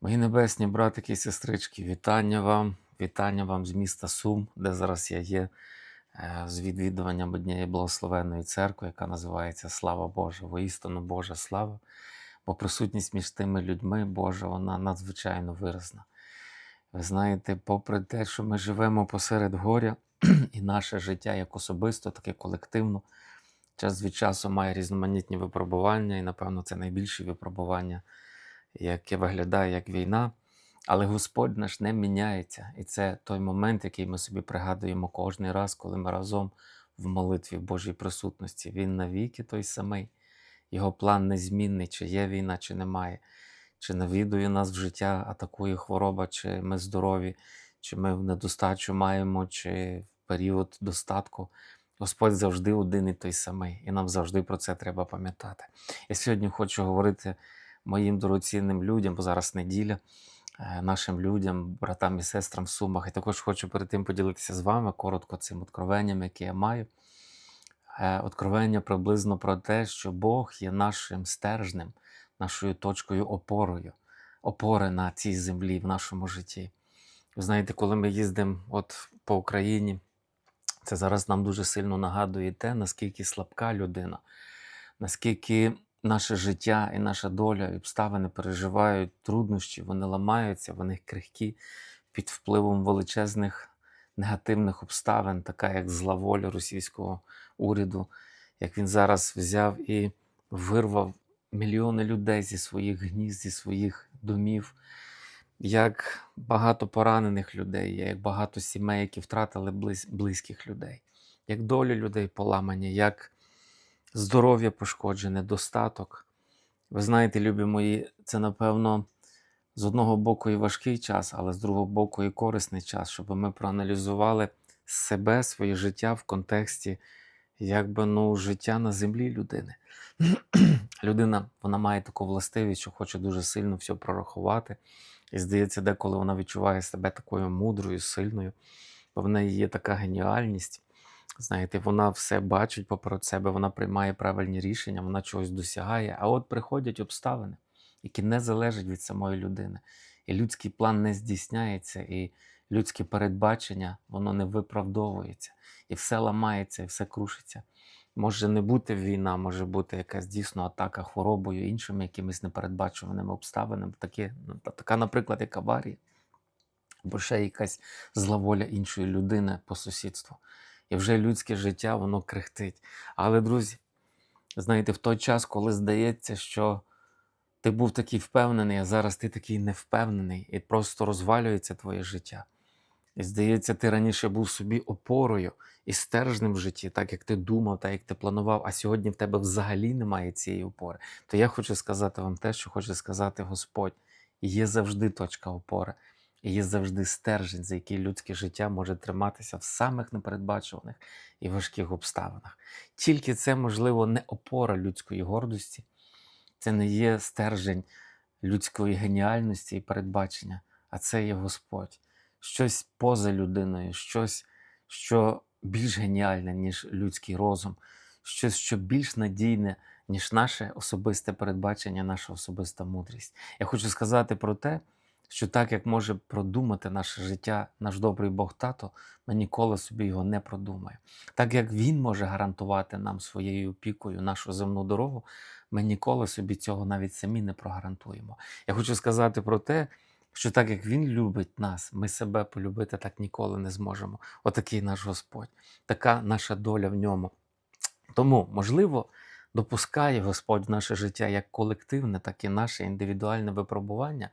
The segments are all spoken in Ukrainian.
Мої небесні братики і сестрички, вітання вам, вітання вам з міста Сум, де зараз я є, е, з відвідуванням однієї благословенної церкви, яка називається Слава Божа, воістину Божа слава. Бо присутність між тими людьми Божа, вона надзвичайно виразна. Ви знаєте, попри те, що ми живемо посеред горя, і наше життя як особисто, так і колективно, час від часу має різноманітні випробування, і, напевно, це найбільші випробування яке виглядає як війна, але Господь наш не міняється. І це той момент, який ми собі пригадуємо кожен раз, коли ми разом в молитві в Божій присутності. Він навіки той самий. Його план незмінний, чи є війна, чи немає, чи навідує нас в життя, атакує хвороба, чи ми здорові, чи ми в недостачу маємо, чи в період достатку. Господь завжди один і той самий, і нам завжди про це треба пам'ятати. Я сьогодні хочу говорити моїм дорогоцінним людям, бо зараз неділя, е, нашим людям, братам і сестрам в Сумах. І також хочу перед тим поділитися з вами коротко цим откровенням, яке я маю. Е, Откровення приблизно про те, що Бог є нашим стержнем, нашою точкою опорою, опори на цій землі в нашому житті. Ви знаєте, коли ми їздимо от по Україні, це зараз нам дуже сильно нагадує те, наскільки слабка людина, наскільки наше життя і наша доля, і обставини переживають труднощі, вони ламаються, вони крихкі під впливом величезних негативних обставин, така як зла воля російського уряду, як він зараз взяв і вирвав мільйони людей зі своїх гнізд, зі своїх домів. Як багато поранених людей, як багато сімей, які втратили близь, близьких людей, як долі людей поламані, як здоров'я пошкоджене, достаток. Ви знаєте, любі мої, це напевно з одного боку і важкий час, але з другого боку і корисний час, щоб ми проаналізували себе, своє життя в контексті якби ну, життя на землі людини. Людина вона має таку властивість, що хоче дуже сильно все прорахувати. І здається, деколи вона відчуває себе такою мудрою, сильною, бо в неї є така геніальність. Знаєте, вона все бачить поперед себе, вона приймає правильні рішення, вона чогось досягає. А от приходять обставини, які не залежать від самої людини. І людський план не здійсняється, і людське передбачення воно не виправдовується. І все ламається, і все крушиться. Може не бути війна, може бути якась дійсно атака хворобою, іншими якимись непередбачуваними обставинами. Такі, ну, така, наприклад, як аварія, або ще якась зла воля іншої людини по сусідству. І вже людське життя воно крихтить. Але, друзі, знаєте, в той час, коли здається, що ти був такий впевнений, а зараз ти такий невпевнений, і просто розвалюється твоє життя. І здається, ти раніше був собі опорою і стержнем в житті, так як ти думав, так як ти планував, а сьогодні в тебе взагалі немає цієї опори. То я хочу сказати вам те, що хоче сказати Господь. Є завжди точка опори. Є завжди стержень, за який людське життя може триматися в самих непередбачуваних і важких обставинах. Тільки це, можливо, не опора людської гордості, це не є стержень людської геніальності і передбачення, а це є Господь. Щось поза людиною, щось, що більш геніальне, ніж людський розум, щось, що більш надійне, ніж наше особисте передбачення, наша особиста мудрість. Я хочу сказати про те, що так як може продумати наше життя наш добрий Бог тато, ми ніколи собі його не продумаємо. Так як Він може гарантувати нам своєю опікою нашу земну дорогу, ми ніколи собі цього навіть самі не прогарантуємо. Я хочу сказати про те, що так як Він любить нас, ми себе полюбити так ніколи не зможемо. Отакий наш Господь, така наша доля в ньому. Тому, можливо, допускає Господь в наше життя як колективне, так і наше індивідуальне випробування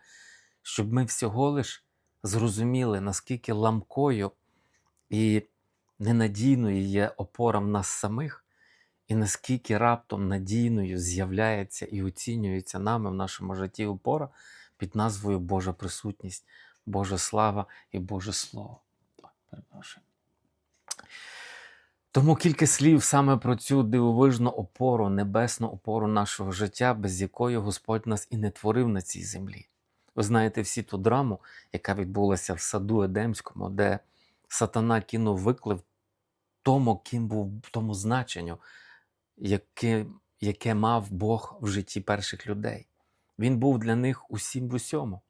щоб ми всього лиш зрозуміли, наскільки ламкою і ненадійною є опора в нас самих, і наскільки раптом надійною з'являється і оцінюється нами в нашому житті опора під назвою Божа присутність, Божа слава і Боже Слово. Перепрошую. Тому кілька слів саме про цю дивовижну опору, небесну опору нашого життя, без якої Господь нас і не творив на цій землі. Ви знаєте всі ту драму, яка відбулася в саду Едемському, де сатана кинув виклик тому, ким був тому значенню, яке, яке мав Бог в житті перших людей. Він був для них усім в усьому.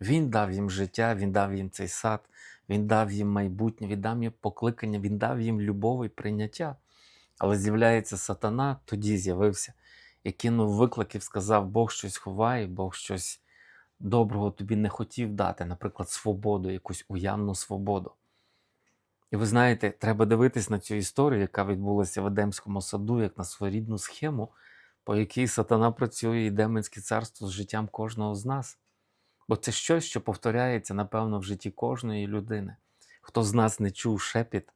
Він дав їм життя, він дав їм цей сад, він дав їм майбутнє, він дав їм покликання, він дав їм любов і прийняття. Але з'являється сатана, тоді з'явився і кинув виклик і сказав, Бог щось ховає, Бог щось доброго тобі не хотів дати, наприклад, свободу, якусь уявну свободу. І ви знаєте, треба дивитись на цю історію, яка відбулася в Едемському саду, як на своєрідну схему, по якій сатана працює і демонське царство з життям кожного з нас. Бо це щось, що повторяється, напевно, в житті кожної людини. Хто з нас не чув шепіт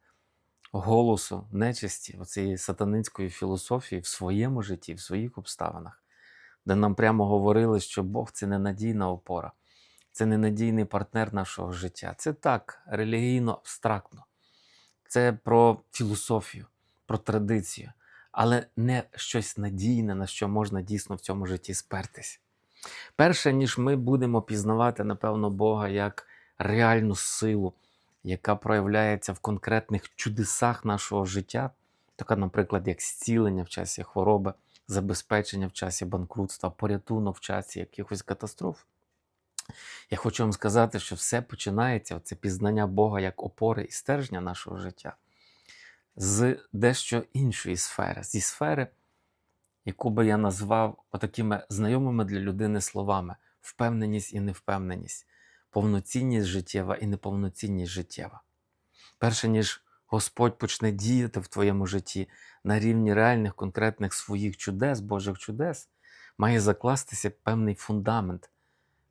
голосу нечисті, оцієї сатанинської філософії в своєму житті, в своїх обставинах, де нам прямо говорили, що Бог це ненадійна опора, це ненадійний партнер нашого життя. Це так, релігійно абстрактно. Це про філософію, про традицію, але не щось надійне, на що можна дійсно в цьому житті спертись. Перше, ніж ми будемо пізнавати, напевно, Бога як реальну силу, яка проявляється в конкретних чудесах нашого життя, така, наприклад, як зцілення в часі хвороби, забезпечення в часі банкрутства, порятунок в часі якихось катастроф. Я хочу вам сказати, що все починається, це пізнання Бога як опори і стержня нашого життя, з дещо іншої сфери, зі сфери, яку би я назвав отакими знайомими для людини словами: впевненість і невпевненість, повноцінність життєва і неповноцінність життєва. Перше ніж Господь почне діяти в твоєму житті на рівні реальних конкретних своїх чудес, Божих чудес, має закластися певний фундамент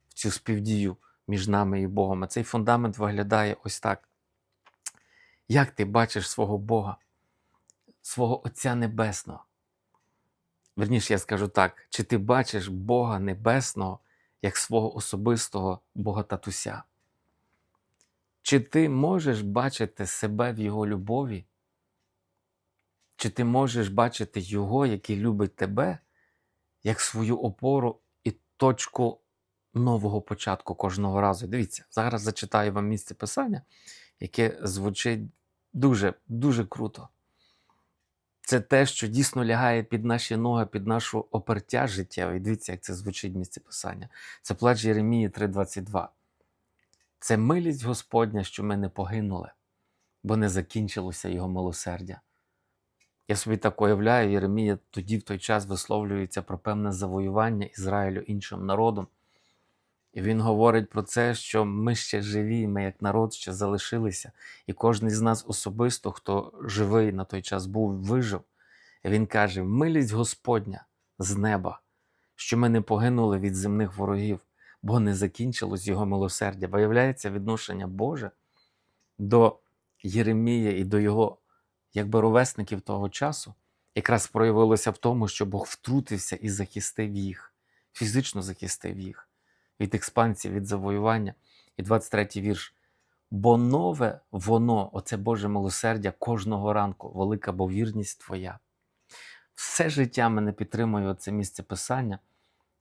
в цю співдію між нами і Богом. А цей фундамент виглядає ось так. Як ти бачиш свого Бога, свого Отця Небесного? Верніше, я скажу так: чи ти бачиш Бога Небесного як свого особистого Бога Татуся? Чи ти можеш бачити себе в Його любові? Чи ти можеш бачити Його, який любить тебе, як свою опору і точку нового початку кожного разу? Дивіться, зараз зачитаю вам місце писання, яке звучить дуже, дуже круто. Це те, що дійсно лягає під наші ноги, під нашу опертя життєве. І дивіться, як це звучить місце писання. Це плач Єремії 3:22. Це милість Господня, що ми не погинули, бо не закінчилося Його милосердя. Я собі так уявляю, Єремія тоді в той час висловлюється про певне завоювання Ізраїлю іншим народом. І він говорить про це, що ми ще живі, ми як народ ще залишилися, і кожен з нас особисто, хто живий на той час був, вижив. І він каже: милість Господня з неба, що ми не погинули від земних ворогів, бо не закінчилось його милосердя. Виявляється, відношення Боже до Єремія і до його якби ровесників того часу якраз проявилося в тому, що Бог втрутився і захистив їх, фізично захистив їх від експансії, від завоювання. І 23-й вірш. Бо нове воно, оце Боже милосердя кожного ранку, велика бо вірність Твоя. Все життя мене підтримує це місце писання,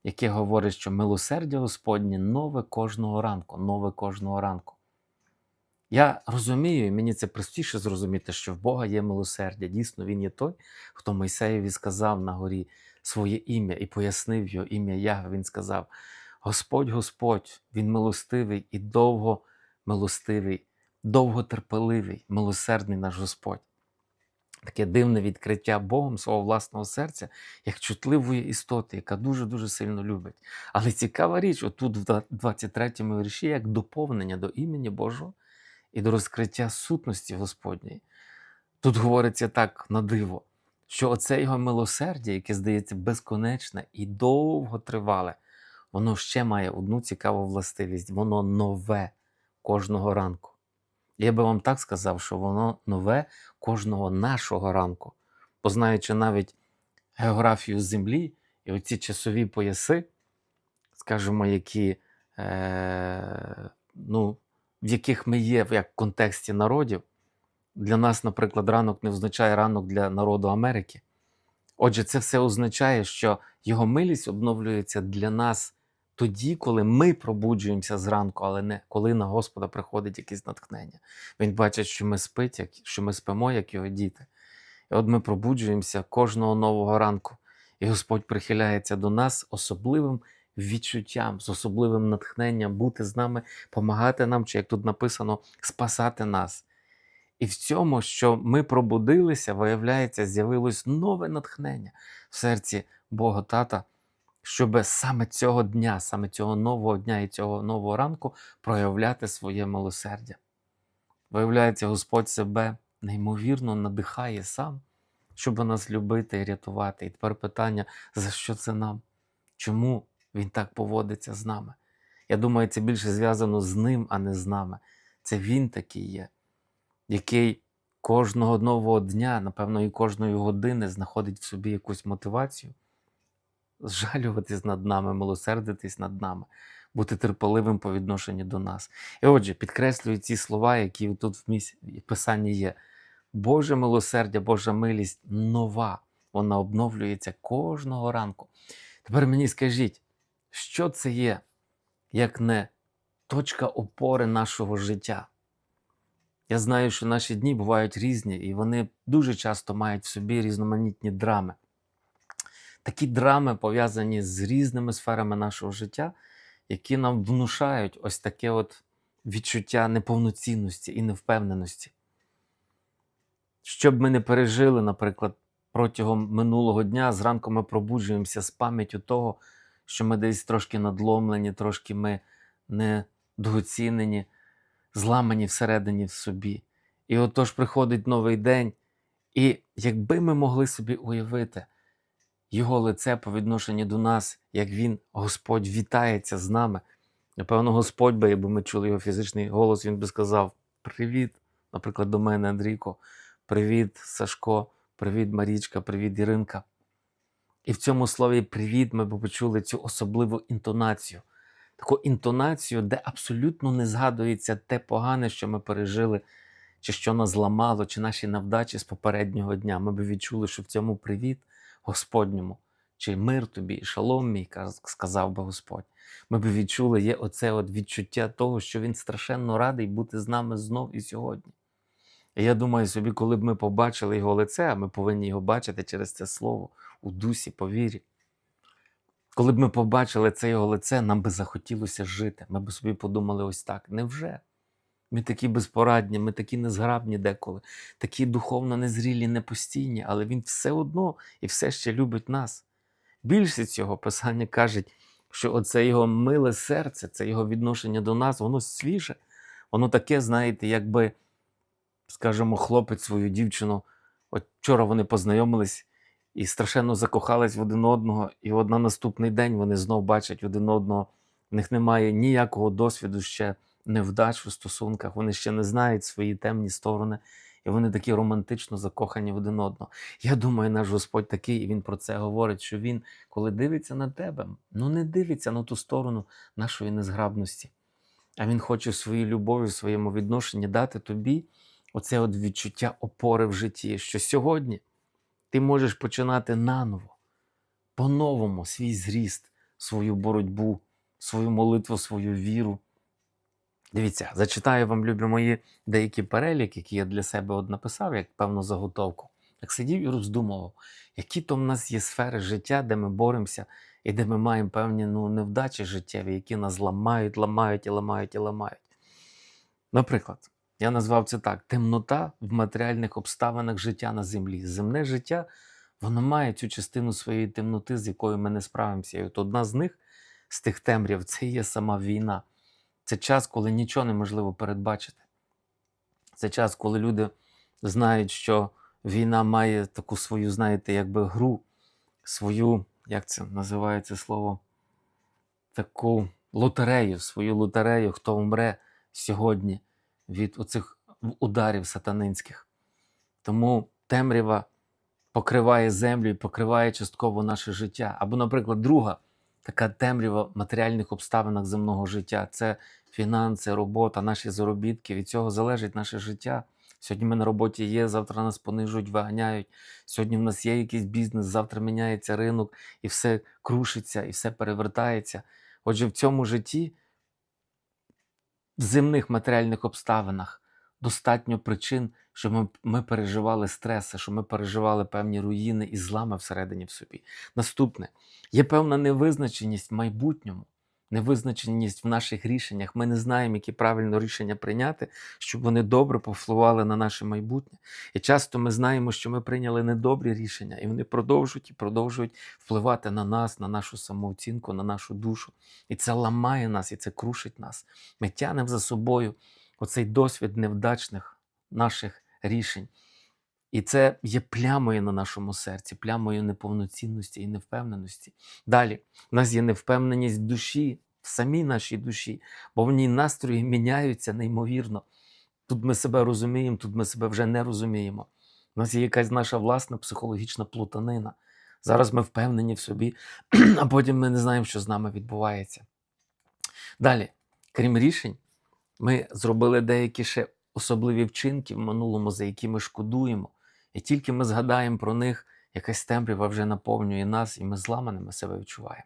яке говорить, що милосердя Господнє нове кожного ранку, нове кожного ранку. Я розумію, і мені це простіше зрозуміти, що в Бога є милосердя. Дійсно, Він є той, хто Мойсеєві сказав на горі своє ім'я і пояснив його ім'я Ягве. Він сказав: Господь Господь, Він милостивий і довго милостивий, довготерпеливий, милосердний наш Господь. Таке дивне відкриття Богом свого власного серця, як чутливої істоти, яка дуже-дуже сильно любить. Але цікава річ, отут, в 23 му вірші, як доповнення до імені Божого і до розкриття сутності Господньої. Тут говориться так на диво, що оце його милосердя, яке здається безконечне і довго тривале, воно ще має одну цікаву властивість, воно нове кожного ранку. Я би вам так сказав, що воно нове кожного нашого ранку, познаючи навіть географію Землі і оці часові пояси, скажімо, які, е, ну, в яких ми є як в контексті народів. Для нас, наприклад, ранок не означає ранок для народу Америки. Отже, це все означає, що його милість обновлюється для нас тоді, коли ми пробуджуємося зранку, але не коли на Господа приходить якесь натхнення. Він бачить, що ми спить, що ми спимо, як його діти. І от ми пробуджуємося кожного нового ранку, і Господь прихиляється до нас особливим відчуттям, з особливим натхненням бути з нами, допомагати нам, чи як тут написано, спасати нас. І в цьому, що ми пробудилися, виявляється, з'явилось нове натхнення в серці Бога Тата, щоб саме цього дня, саме цього нового дня і цього нового ранку проявляти своє милосердя. Виявляється, Господь себе неймовірно надихає сам, щоб нас любити і рятувати. І тепер питання: за що це нам? Чому Він так поводиться з нами? Я думаю, це більше зв'язано з ним, а не з нами. Це Він такий є, який кожного нового дня, напевно, і кожної години знаходить в собі якусь мотивацію зжалюватись над нами, милосердитись над нами, бути терпеливим по відношенню до нас. І отже, підкреслюю ці слова, які тут в місці писанні є. Боже милосердя, Божа милість нова, вона обновлюється кожного ранку. Тепер мені скажіть, що це є, як не точка опори нашого життя? Я знаю, що наші дні бувають різні, і вони дуже часто мають в собі різноманітні драми. Такі драми пов'язані з різними сферами нашого життя, які нам внушають ось таке от відчуття неповноцінності і невпевненості. Щоб ми не пережили, наприклад, протягом минулого дня, зранку ми пробуджуємося з пам'яттю того, що ми десь трошки надломлені, трошки ми недооцінені, зламані всередині в собі. І отож приходить новий день, і якби ми могли собі уявити його лице по відношенню до нас, як він, Господь, вітається з нами. Напевно, Господь би, якби ми чули його фізичний голос, він би сказав: Привіт, наприклад, до мене, Андрійко, привіт, Сашко, привіт, Марічка, привіт, Іринка. І в цьому слові привіт ми б почули цю особливу інтонацію. Таку інтонацію, де абсолютно не згадується те погане, що ми пережили, чи що нас зламало, чи наші навдачі з попереднього дня. Ми б відчули, що в цьому привіт Господньому, чи мир тобі, шалом мій, сказав би Господь. Ми б відчули є оце от відчуття того, що Він страшенно радий бути з нами знов і сьогодні. І я думаю собі, коли б ми побачили його лице, а ми повинні його бачити через це слово у дусі, по вірі. Коли б ми побачили це його лице, нам би захотілося жити. Ми б собі подумали ось так: невже? Ми такі безпорадні, ми такі незграбні деколи, такі духовно незрілі, непостійні, але Він все одно і все ще любить нас. Більше цього Писання каже, що оце його миле серце, це його відношення до нас, воно свіже. Воно таке, знаєте, якби, скажімо, хлопець свою дівчину. От вчора вони познайомились і страшенно закохались в один одного, і от на наступний день вони знов бачать один одного. В них немає ніякого досвіду ще невдач у стосунках, вони ще не знають свої темні сторони, і вони такі романтично закохані один одного. Я думаю, наш Господь такий, і Він про це говорить, що Він, коли дивиться на тебе, ну не дивиться на ту сторону нашої незграбності. А Він хоче своєю любов'ю, в своєму відношенні дати тобі оце от відчуття опори в житті, що сьогодні ти можеш починати наново, по-новому свій зріст, свою боротьбу, свою молитву, свою віру. Дивіться, зачитаю вам, любі мої, деякі переліки, які я для себе от написав, як певну заготовку. Так сидів і роздумував, які то в нас є сфери життя, де ми боремося і де ми маємо певні ну, невдачі життєві, які нас ламають, ламають і ламають і ламають. Наприклад, я назвав це так: темнота в матеріальних обставинах життя на землі. Земне життя воно має цю частину своєї темноти, з якою ми не справимося. І от одна з них, з тих темряв, це є сама війна. Це час, коли нічого неможливо передбачити. Це час, коли люди знають, що війна має таку свою, знаєте, якби гру, свою, як це називається слово, таку лотерею, свою лотерею, хто вмре сьогодні від оцих ударів сатанинських. Тому темрява покриває землю і покриває частково наше життя. Або, наприклад, друга така темрява в матеріальних обставинах земного життя це фінанси, робота, наші заробітки. Від цього залежить наше життя. Сьогодні ми на роботі є, завтра нас понижують, виганяють. Сьогодні в нас є якийсь бізнес, завтра міняється ринок, і все крушиться, і все перевертається. Отже, в цьому житті, в земних матеріальних обставинах, достатньо причин, щоб ми, ми переживали стреси, щоб ми переживали певні руїни і злами всередині в собі. Наступне, є певна невизначеність в майбутньому, невизначеність в наших рішеннях. Ми не знаємо, які правильно рішення прийняти, щоб вони добре повпливали на наше майбутнє. І часто ми знаємо, що ми прийняли недобрі рішення, і вони продовжують і продовжують впливати на нас, на нашу самооцінку, на нашу душу. І це ламає нас, і це крушить нас. Ми тянемо за собою оцей досвід невдачних наших рішень. І це є плямою на нашому серці, плямою неповноцінності і невпевненості. Далі, в нас є невпевненість душі, в самій нашій душі, бо в ній настрої міняються неймовірно. Тут ми себе розуміємо, тут ми себе вже не розуміємо. У нас є якась наша власна психологічна плутанина. Зараз ми впевнені в собі, а потім ми не знаємо, що з нами відбувається. Далі, крім рішень, ми зробили деякі ще особливі вчинки в минулому, за які ми шкодуємо. І тільки ми згадаємо про них, якась темрява вже наповнює нас, і ми зламаними себе відчуваємо.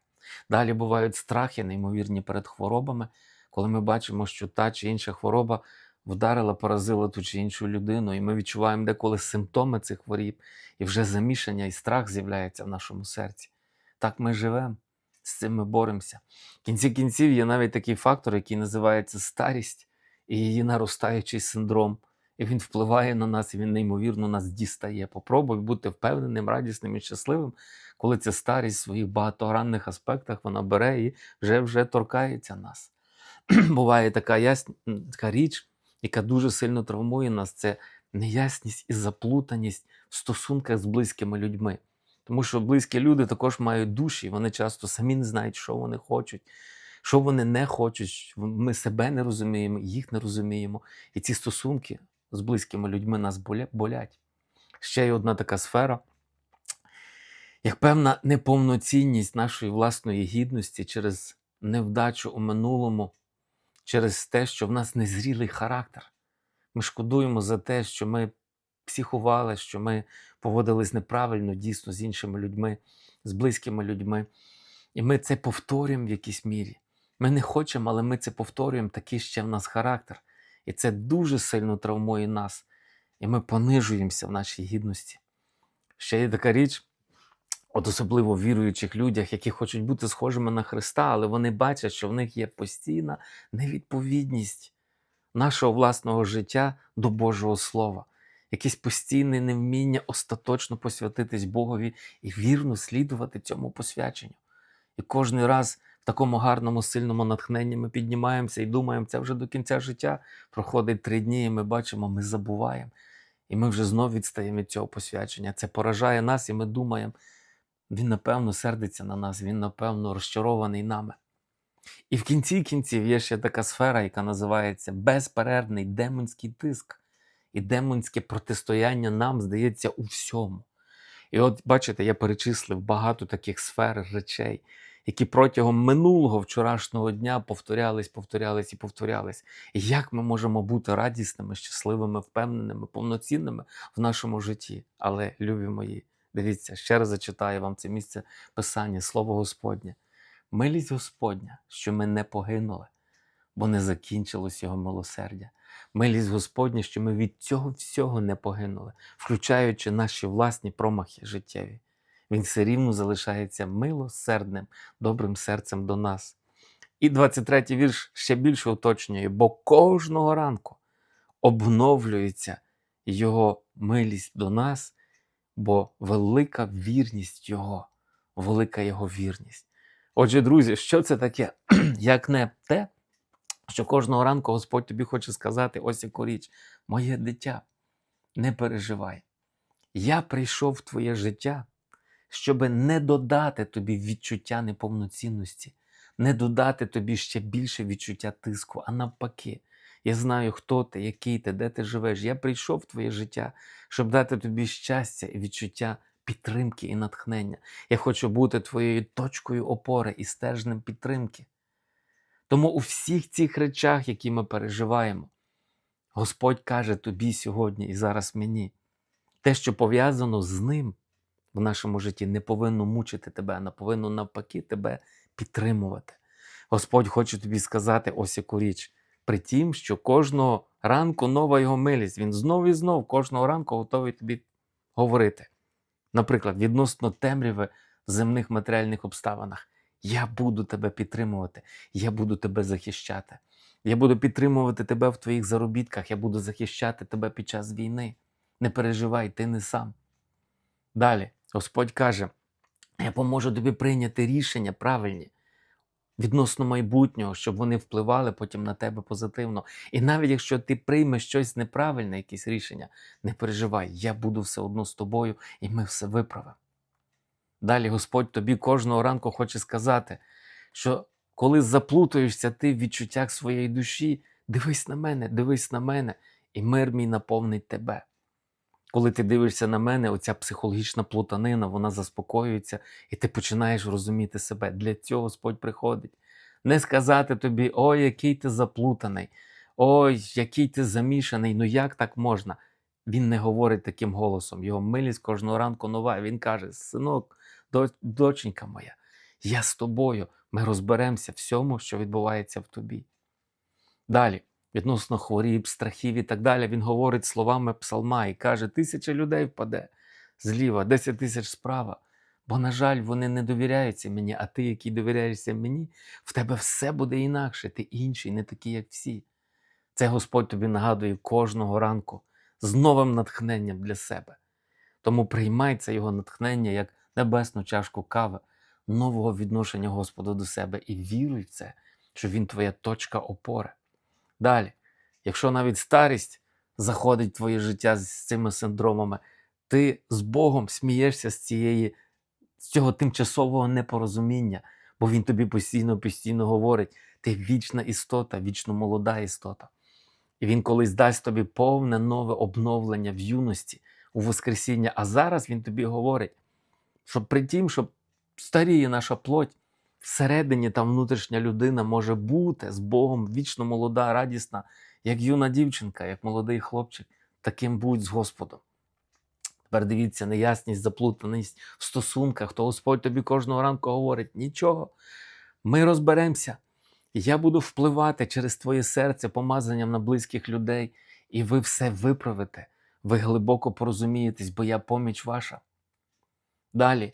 Далі бувають страхи, неймовірні перед хворобами, коли ми бачимо, що та чи інша хвороба вдарила, поразила ту чи іншу людину, і ми відчуваємо деколи симптоми цих хворіб, і вже замішання і страх з'являється в нашому серці. Так ми живемо, з цим ми боремося. В кінці кінців є навіть такий фактор, який називається старість і її наростаючий синдром. І він впливає на нас, і він неймовірно нас дістає. Попробуй бути впевненим, радісним і щасливим, коли ця старість в своїх багатогранних аспектах вона бере і вже вже торкається нас. Буває така ясн... така річ, яка дуже сильно травмує нас, це неясність і заплутаність в стосунках з близькими людьми. Тому що близькі люди також мають душі, вони часто самі не знають, що вони хочуть, що вони не хочуть. Ми себе не розуміємо, їх не розуміємо. І ці стосунки з близькими людьми нас болять. Ще є одна така сфера, як певна неповноцінність нашої власної гідності через невдачу у минулому, через те, що в нас незрілий характер. Ми шкодуємо за те, що ми психували, що ми поводились неправильно дійсно з іншими людьми, з близькими людьми. І ми це повторюємо в якійсь мірі. Ми не хочемо, але ми це повторюємо, такий ще в нас характер. І це дуже сильно травмує нас. І ми понижуємося в нашій гідності. Ще є така річ, от особливо в віруючих людях, які хочуть бути схожими на Христа, але вони бачать, що в них є постійна невідповідність нашого власного життя до Божого Слова, якесь постійне невміння остаточно посвятитись Богові і вірно слідувати цьому посвяченню. І кожен раз в такому гарному, сильному натхненні ми піднімаємося і думаємо, це вже до кінця життя проходить три дні, і ми бачимо, ми забуваємо. І ми вже знов відстаємо від цього посвячення. Це поражає нас, і ми думаємо, він, напевно, сердиться на нас, він, напевно, розчарований нами. І в кінці кінців є ще така сфера, яка називається безперервний демонський тиск. І демонське протистояння нам здається у всьому. І от бачите, я перечислив багато таких сфер, речей, які протягом минулого вчорашнього дня повторялись, повторялись і повторялись. І як ми можемо бути радісними, щасливими, впевненими, повноцінними в нашому житті? Але, любі мої, дивіться, ще раз зачитаю вам це місце Писання, Слово Господнє. Милість Господня, що ми не погинули, бо не закінчилось Його милосердя. Милість Господня, що ми від цього всього не погинули, включаючи наші власні промахи життєві. Він все рівно залишається милосердним, добрим серцем до нас. І 23-й вірш ще більше уточнює, бо кожного ранку обновлюється Його милість до нас, бо велика вірність Його, велика Його вірність. Отже, друзі, що це таке? Як не те, що кожного ранку Господь тобі хоче сказати ось яку річ, моє дитя, не переживай. Я прийшов в твоє життя, щоб не додати тобі відчуття неповноцінності, не додати тобі ще більше відчуття тиску, а навпаки. Я знаю, хто ти, який ти, де ти живеш. Я прийшов в твоє життя, щоб дати тобі щастя і відчуття підтримки і натхнення. Я хочу бути твоєю точкою опори і стержнем підтримки. Тому у всіх цих речах, які ми переживаємо, Господь каже тобі сьогодні і зараз мені, те, що пов'язано з ним в нашому житті, не повинно мучити тебе, а повинно навпаки тебе підтримувати. Господь хоче тобі сказати ось яку річ. При тім, що кожного ранку нова його милість. Він знов і знов кожного ранку готовий тобі говорити. Наприклад, відносно темряви в земних матеріальних обставинах. Я буду тебе підтримувати, я буду тебе захищати. Я буду підтримувати тебе в твоїх заробітках, я буду захищати тебе під час війни. Не переживай, ти не сам. Далі Господь каже: я поможу тобі прийняти рішення правильні відносно майбутнього, щоб вони впливали потім на тебе позитивно. І навіть якщо ти приймеш щось неправильне, якесь рішення, не переживай, я буду все одно з тобою, і ми все виправимо. Далі Господь тобі кожного ранку хоче сказати, що коли заплутаєшся ти в відчуттях своєї душі, дивись на мене, дивись на мене, і мир мій наповнить тебе. Коли ти дивишся на мене, оця психологічна плутанина, вона заспокоюється, і ти починаєш розуміти себе. Для цього Господь приходить. Не сказати тобі, ой, який ти заплутаний, ой, який ти замішаний, ну як так можна? Він не говорить таким голосом. Його милість кожного ранку нова. Він каже: Синок, доченька моя, я з тобою. Ми розберемося всьому, що відбувається в тобі. Далі, відносно хворіб, страхів і так далі, він говорить словами псалма і каже: тисяча людей впаде зліва, десять тисяч справа. Бо, на жаль, вони не довіряються мені, а ти, який довіряєшся мені, в тебе все буде інакше, ти інший, не такий, як всі. Це Господь тобі нагадує кожного ранку з новим натхненням для себе. Тому приймай це його натхнення як небесну чашку кави, нового відношення Господа до себе і віруй в це, що Він твоя точка опори. Далі, якщо навіть старість заходить в твоє життя з цими синдромами, ти з Богом смієшся з цієї, з цього тимчасового непорозуміння, бо Він тобі постійно, постійно говорить: ти вічна істота, вічно молода істота. І він колись дасть тобі повне нове обновлення в юності, у Воскресіння. А зараз він тобі говорить, що при тім, що старіє наша плоть, всередині там внутрішня людина може бути з Богом вічно молода, радісна, як юна дівчинка, як молодий хлопчик, таким будь з Господом. Тепер дивіться, неясність, заплутаність в стосунках, то Господь тобі кожного ранку говорить: нічого, ми розберемося. Я буду впливати через твоє серце помазанням на близьких людей, і ви все виправите. Ви глибоко порозумієтесь, бо я поміч ваша. Далі,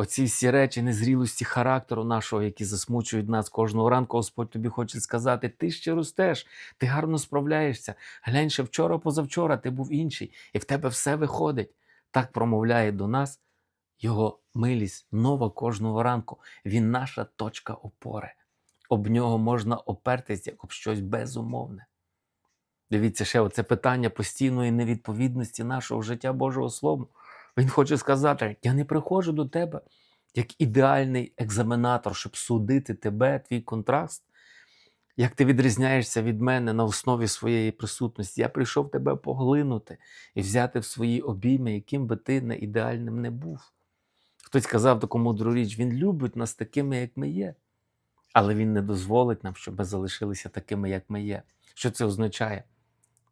оці всі речі незрілості характеру нашого, які засмучують нас кожного ранку, Господь тобі хоче сказати: ти ще ростеш, ти гарно справляєшся. Глянь, ще вчора, позавчора ти був інший, і в тебе все виходить. Так промовляє до нас його милість нова кожного ранку. Він наша точка опори. Об нього можна опертись як об щось безумовне. Дивіться, ще оце питання постійної невідповідності нашого життя Божого Слова. Він хоче сказати: я не приходжу до тебе як ідеальний екзаменатор, щоб судити тебе, твій контраст, як ти відрізняєшся від мене на основі своєї присутності. Я прийшов тебе поглинути і взяти в свої обійми, яким би ти не ідеальним не був. Хтось сказав таку мудру річ: він любить нас такими, як ми є. Але він не дозволить нам, щоб ми залишилися такими, як ми є. Що це означає?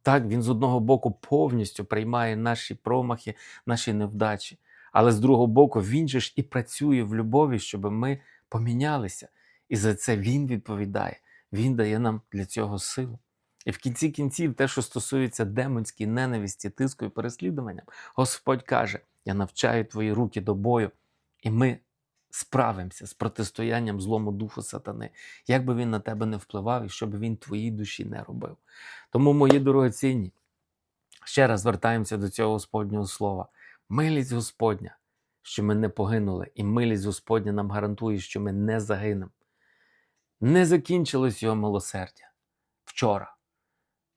Так, він з одного боку повністю приймає наші промахи, наші невдачі. Але з другого боку, він же ж і працює в любові, щоб ми помінялися. І за це він відповідає. Він дає нам для цього силу. І в кінці кінців, те, що стосується демонської ненависті, тиску і переслідуванням, Господь каже: Я навчаю твої руки до бою, і ми справимося з протистоянням злому духу сатани, як би він на тебе не впливав і що би він твоїй душі не робив. Тому, мої дорогоцінні, ще раз звертаємося до цього Господнього слова. Милість Господня, що ми не погинули, і милість Господня нам гарантує, що ми не загинемо. Не закінчилось його милосердя вчора.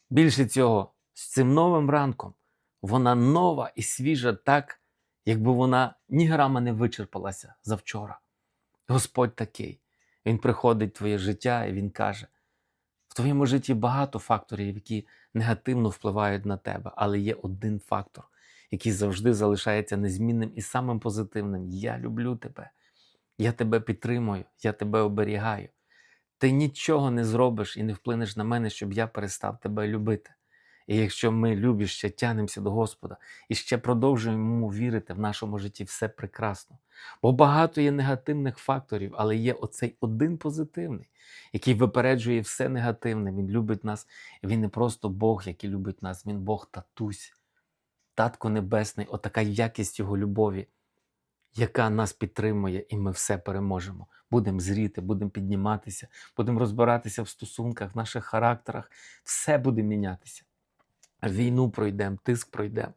Більше цього, з цим новим ранком вона нова і свіжа так, якби вона ні грама не вичерпалася завчора. Господь такий. Він приходить в твоє життя і Він каже: в твоєму житті багато факторів, які негативно впливають на тебе, але є один фактор, який завжди залишається незмінним і самим позитивним. Я люблю тебе, я тебе підтримую, я тебе оберігаю. Ти нічого не зробиш і не вплинеш на мене, щоб я перестав тебе любити. І якщо ми любі ще тянемося до Господа і ще продовжуємо йому вірити в нашому житті, все прекрасно. Бо багато є негативних факторів, але є оцей один позитивний, який випереджує все негативне. Він любить нас. Він не просто Бог, який любить нас, він Бог татусь, татко небесний, отака якість його любові, яка нас підтримує, і ми все переможемо. Будемо зріти, будемо підніматися, будемо розбиратися в стосунках, в наших характерах. Все буде мінятися. Війну пройдемо, тиск пройдемо.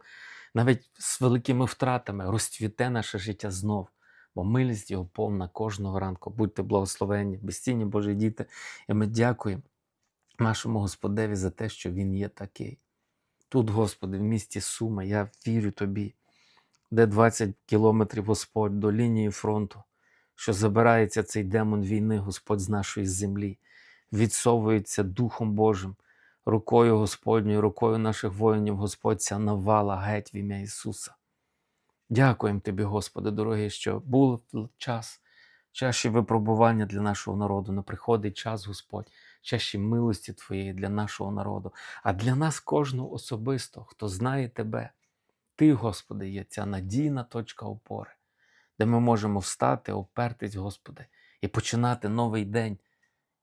Навіть з великими втратами розцвіте наше життя знов, бо милість його повна кожного ранку. Будьте благословенні, безцінні Божі діти. І ми дякуємо нашому Господеві за те, що Він є такий. Тут, Господи, в місті Сума, я вірю Тобі, де 20 кілометрів Господь до лінії фронту, що забирається цей демон війни, Господь з нашої землі, відсовується Духом Божим, рукою Господньою, рукою наших воїнів, Господь ця навала геть в ім'я Ісуса. Дякуємо Тобі, Господи, дорогий, що був час, чаші випробування для нашого народу, не приходить час, Господь, чаші милості Твоєї для нашого народу, а для нас кожного особисто, хто знає Тебе. Ти, Господи, є ця надійна точка опори, де ми можемо встати, опертись, Господи, і починати новий день,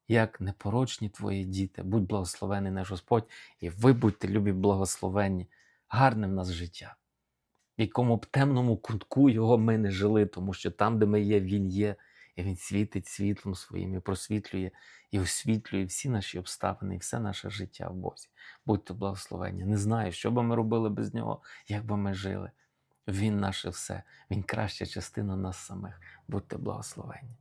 як непорочні Твої діти. Будь благословений наш Господь, і ви будьте любі, благословенні, гарне в нас життя. В якому б темному кутку його ми не жили, тому що там, де ми є, Він є, і Він світить світлом своїм і просвітлює і освітлює всі наші обставини і все наше життя в Бозі. Будьте благословенні. Не знаю, що би ми робили без нього, як би ми жили. Він наше все, Він краща частина нас самих. Будьте благословенні.